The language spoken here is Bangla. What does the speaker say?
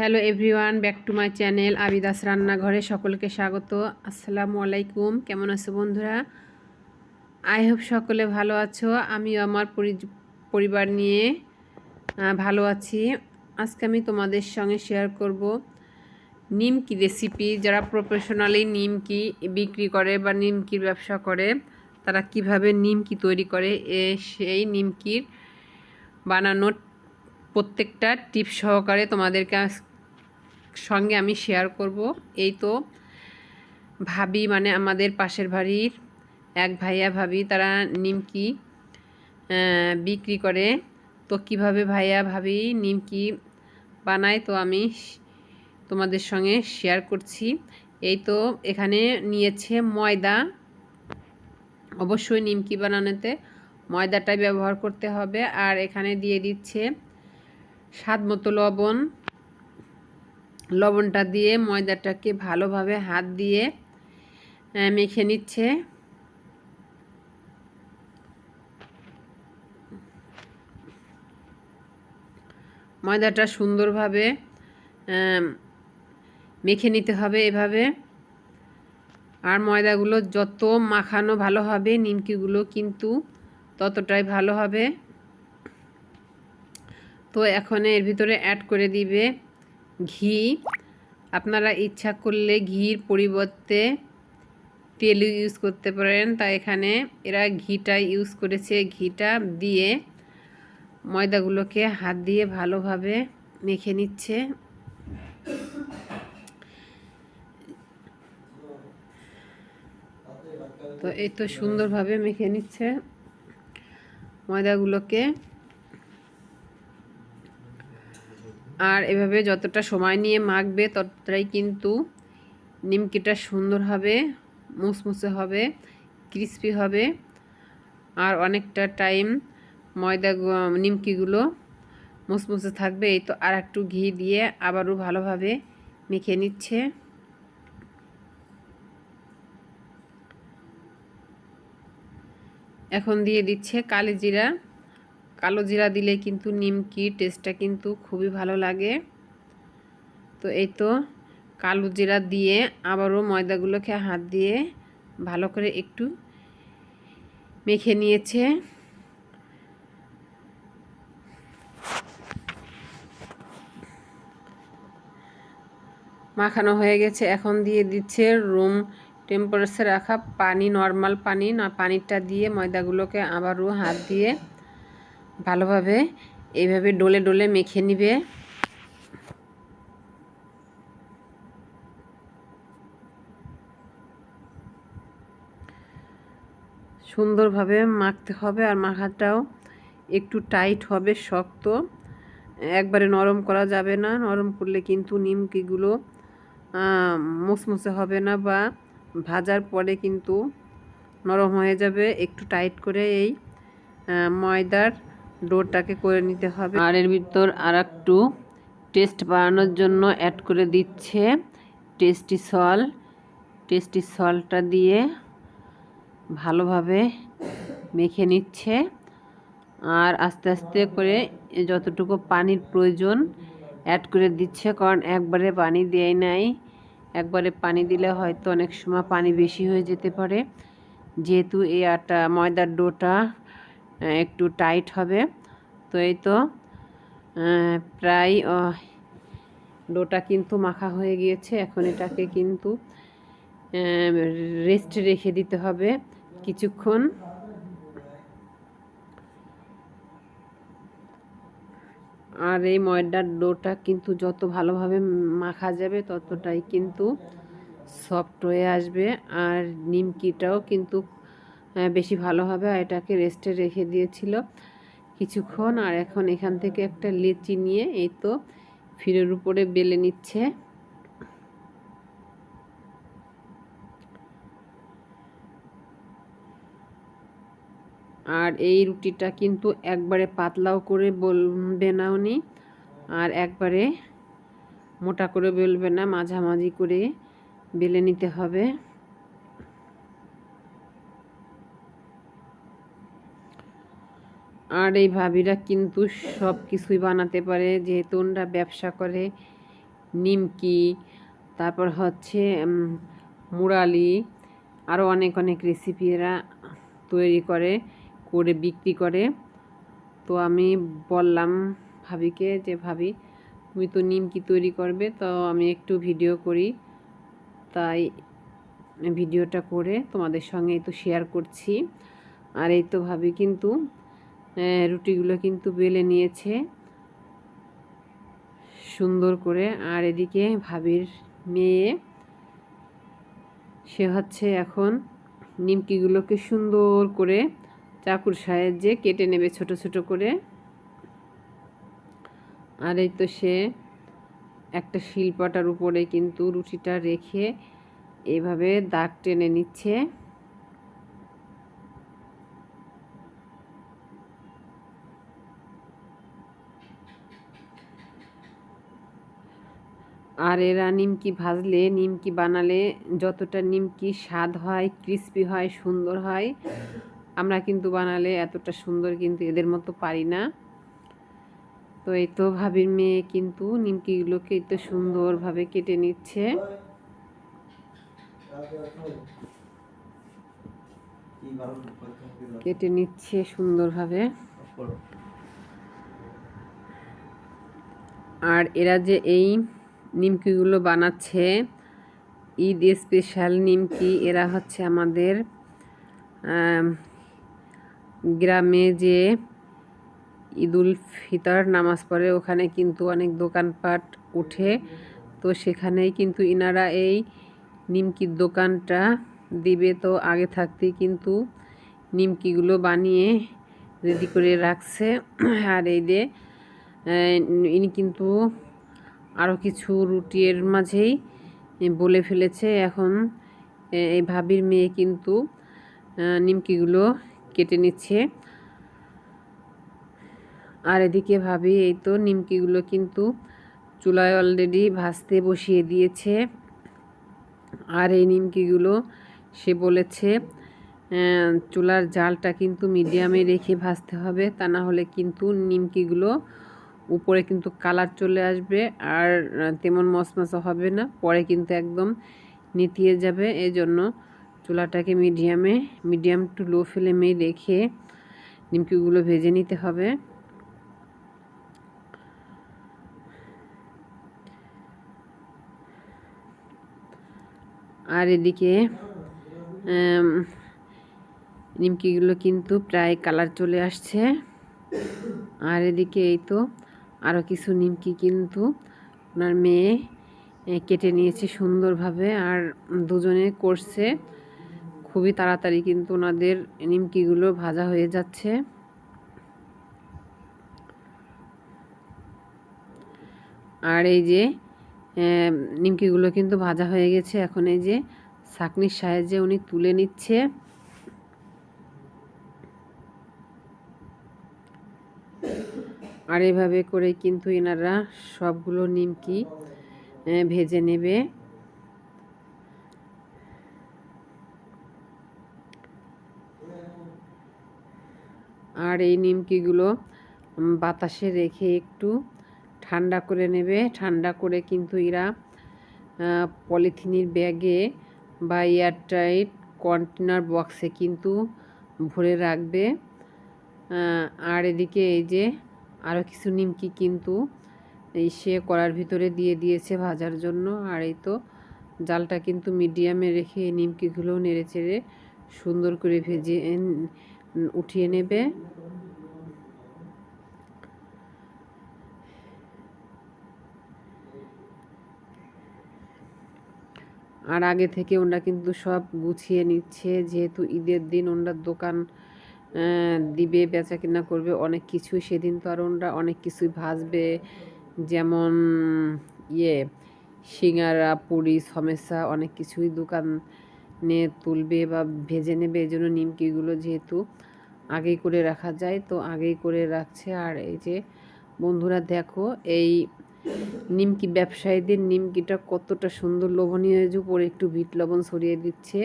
Hello everyone, back to my channel Abida's রান্নাঘরে সকলকে স্বাগত। আসসালামু আলাইকুম, কেমন আছো বন্ধুরা? আই হোপ সকলে ভালো আছো, আমিও আমার পরি- পরিবার নিয়ে ভালো আছি। আজকে আমি তোমাদের সঙ্গে শেয়ার করব নিমকি রেসিপি যারা প্রফেশনালি নিমকি বিক্রি করে বা নিমকির ব্যবসা করে, তারা কীভাবে নিমকি তৈরি করে, এ, সেই নিমকির বানানোর প্রত্যেকটা টিপ সহকারে তোমাদেরকে সঙ্গে আমি শেয়ার করব। এই তো ভাবি মানে আমাদের পাশের বাড়ির এক ভাইয়া ভাবি, তারা নিমকি বিক্রি করে। তো কীভাবে ভাইয়া ভাবি নিমকি বানায় তো আমি তোমাদের সঙ্গে শেয়ার করছি। এই তো এখানে নিয়েছে ময়দা। অবশ্যই নিমকি বানানোতে ময়দাটাই ব্যবহার করতে হবে। আর এখানে দিয়ে দিচ্ছে স্বাদ মতো লবণ। লবণটা দিয়ে ময়দাটাকে ভালোভাবে হাত দিয়ে মেখে নিচ্ছে। ময়দাটা সুন্দরভাবে মেখে নিতে হবে এভাবে। আর ময়দাগুলো যত মাখানো ভালো হবে, নিমকিগুলো কিন্তু ততটাই ভালো হবে। তো এখন এর ভিতরে অ্যাড করে দিবে ঘি। আপনারা ইচ্ছা করলে ঘির পরিবর্তে তেল ইউজ করতে পারেন। তাই এখানে এরা ঘিটা ইউজ করেছে। ঘিটা দিয়ে ময়দাগুলোকে হাত দিয়ে ভালোভাবে মেখে নিচ্ছে। তো এই তো সুন্দরভাবে মেখে নিচ্ছে ময়দাগুলোকে। আর এভাবে যতটা সময় নিয়ে মাখবে ততটাই কিন্তু নিমকিটা সুন্দর হবে, মুসমুসে হবে, ক্রিস্পি হবে। আর অনেকটা টাইম ময়দা নিমকিগুলো মুসমুসে থাকবে। এই তো আর একটু ঘি দিয়ে আবারও ভালোভাবে মেখে নিচ্ছে। এখন দিয়ে দিচ্ছে কালি জিরা কালো জিরা দিলে কিন্তু নিমকি টেস্টটা কিন্তু খুবই ভালো লাগে। তো এই তো কালো জিরা দিয়ে আবারও ময়দাগুলোকে হাত দিয়ে ভালো করে একটু মেখে নিয়েছে। মাখানো হয়ে গেছে, এখন দিয়ে দিচ্ছে রুম টেম্পারেচার রাখা পানি নর্মাল পানি, না, পানিটা দিয়ে ময়দাগুলোকে আবারও হাত দিয়ে ভালোভাবে এইভাবে ডলে ডলে মেখে নিবে। সুন্দরভাবে মাখতে হবে আর মাখাটাও একটু টাইট হবে, শক্ত। একবারে নরম করা যাবে না, নরম করলে কিন্তু নিমকিগুলো মুসমুসে হবে না বা ভাজার পরে কিন্তু নরম হয়ে যাবে। একটু টাইট করে এই ময়দার ডোটাকে করে নিতে হবে। আর এর ভিতর আর একটু টেস্ট বাড়ানোর জন্য অ্যাড করে দিচ্ছে টেস্টি সল টেস্টি সলটা দিয়ে ভালোভাবে মেখে নিচ্ছে। আর আস্তে আস্তে করে যতটুকু পানির প্রয়োজন অ্যাড করে দিচ্ছে, কারণ একবারে পানি দেয় নাই। একবারে পানি দিলে হয়তো অনেক সময় পানি বেশি হয়ে যেতে পারে। যেহেতু এই আটা ময়দার ডোটা একটু টাইট হবে। তো এই তো প্রায় ডোটা কিন্তু মাখা হয়ে গিয়েছে। এখন এটাকে কিন্তু রেস্ট রেখে দিতে হবে কিছুক্ষণ। আর এই ময়দার ডোটা কিন্তু যত ভালোভাবে মাখা যাবে, ততটাই কিন্তু সফট হয়ে আসবে। আর নিমকিটাও কিন্তু বেশি ভালো হবে। আর এটাকে রেস্টে রেখে দিয়েছিল কিছুক্ষণ। আর এখন এখান থেকে একটা লেচি নিয়ে এই তো ফিরের উপরে বেলে নিচ্ছে। আর এই রুটিটা কিন্তু একবারে পাতলাও করে বলবে না উনি, আর একবারে মোটা করে বেলবে না, মাঝামাঝি করে বেলে নিতে হবে। আর এই ভাবিরা কিন্তু সব কিছুই বানাতে পারে। যেহেতু ওনারা ব্যবসা করে, নিমকি, তারপর হচ্ছে মুরালি আরও অনেক অনেক রেসিপি এরা তৈরি করে করে বিক্রি করে। তো আমি বললাম ভাবিকে যে, ভাবি, তুমি তো নিমকি তৈরি করবে, তো আমি একটু ভিডিও করি। তাই ভিডিওটা করে তোমাদের সঙ্গে তো শেয়ার করছি। আর এই তো ভাবি কিন্তু রুটিগুলো কিন্তু বেলে নিয়েছে। সুন্দর করে। আর এদিকে ভাবির মেয়ে, সে হচ্ছে এখন নিমকিগুলোকে সুন্দর করে চাকুর সাহায্যে কেটে নেবে ছোট ছোট করে। আর এই তো সে একটা শিলপাটার উপরে কিন্তু রুটিটা রেখে এভাবে দাগ টেনে নিচ্ছে। আর এরা নিমকি ভাজলে, নিমকি বানালে যতটা নিমকি স্বাদ হয় ক্রিস্পি হয়, সুন্দর হয়, আমরা কিন্তু বানালে এতটা সুন্দর কিন্তু এদের মতো পারি না। তো এই তো ভাবির মেয়ে কিন্তু নিমকিগুলোকে তো সুন্দরভাবে কেটে নিচ্ছে। কেটে নিচ্ছে সুন্দরভাবে। আর এরা যে এই নিমকিগুলো বানাচ্ছে। ঈদ স্পেশাল নিমকি, এরা হচ্ছে আমাদের গ্রামে যে ঈদুল ফিতর নামাজ পড়ে, ওখানে কিন্তু অনেক দোকানপাট উঠে তো সেখানেই কিন্তু ইনারা এই নিমকির দোকানটা দিবে। তো আগে থাকতেই কিন্তু নিমকিগুলো বানিয়ে রেডি করে রাখছে। আর এই যে ইনি কিন্তু আরও কিছু রুটির মাঝেই বলে ফেলেছে এখন এই ভাবির মেয়ে কিন্তু নিমকিগুলো কেটে নিচ্ছে। আর এদিকে ভাবি, এই তো নিমকিগুলো কিন্তু চুলায় অলরেডি ভাজতে বসিয়ে দিয়েছে। আর এই নিমকিগুলো, সে বলেছে চুলার জালটা কিন্তু মিডিয়ামে রেখে ভাজতে হবে, তা না হলে কিন্তু নিমকিগুলো উপরে কিন্তু কালার চলে আসবে আর তেমন মশমশা হবে না। পরে কিন্তু একদম নিতিয়ে যাবে। এই জন্য চুলাটাকে মিডিয়ামে, মিডিয়াম টু লো ফ্লেমে রেখে নিমকিগুলো ভেজে নিতে হবে। আর এদিকে নিমকিগুলো কিন্তু প্রায় কালার চলে আসছে। আর এদিকে এই তো আরও কিছু নিমকি কিন্তু ওনার মেয়ে কেটে নিয়েছে সুন্দরভাবে আর দুজনে করছে। খুবই তাড়াতাড়ি কিন্তু ওনাদের নিমকিগুলো ভাজা হয়ে যাচ্ছে। আর এই যে নিমকিগুলো কিন্তু ভাজা হয়ে গেছে। এখন এই যে ছাঁকনির সাহায্যে উনি তুলে নিচ্ছে। আর এভাবে করে কিন্তু এনারা সবগুলো নিমকি ভেজে নেবে। আর এই নিমকিগুলো বাতাসে রেখে একটু ঠান্ডা করে নেবে। ঠান্ডা করে কিন্তু এরা পলিথিনের ব্যাগে বা এয়ারটাইট কন্টেনার বক্সে কিন্তু ভরে রাখবে। আর এদিকে এই যে আরও কিছু নিমকি কিন্তু এই সে কড়ার ভিতরে দিয়ে দিয়েছে ভাজার জন্য। আর এই তো জালটা কিন্তু মিডিয়ামে রেখে এই নিমকিগুলো নেড়ে চেড়ে সুন্দর করে ভেজে উঠিয়ে নেবে। আর আগে থেকে ওনারা কিন্তু সব গুছিয়ে নিচ্ছে। যেহেতু ঈদের দিন ওনার দোকান দিবে, বেচা কিনা করবে, অনেক কিছু সেদিন তো আর ওনারা অনেক কিছুই ভাজবে। যেমন ইয়ে সিঙ্গারা, পুরি সমস্যা অনেক কিছুই দোকান তুলবে বা ভেজে নেবে। এই জন্য নিমকিগুলো যেহেতু আগেই করে রাখা যায়, তো আগেই করে রাখছে। আর এই যে বন্ধুরা দেখো, এই নিমকি ব্যবসায়ীদের নিমকিটা কতটা সুন্দর, লোভনীয়। উপরে একটু ভিট লবণ ছড়িয়ে দিচ্ছে।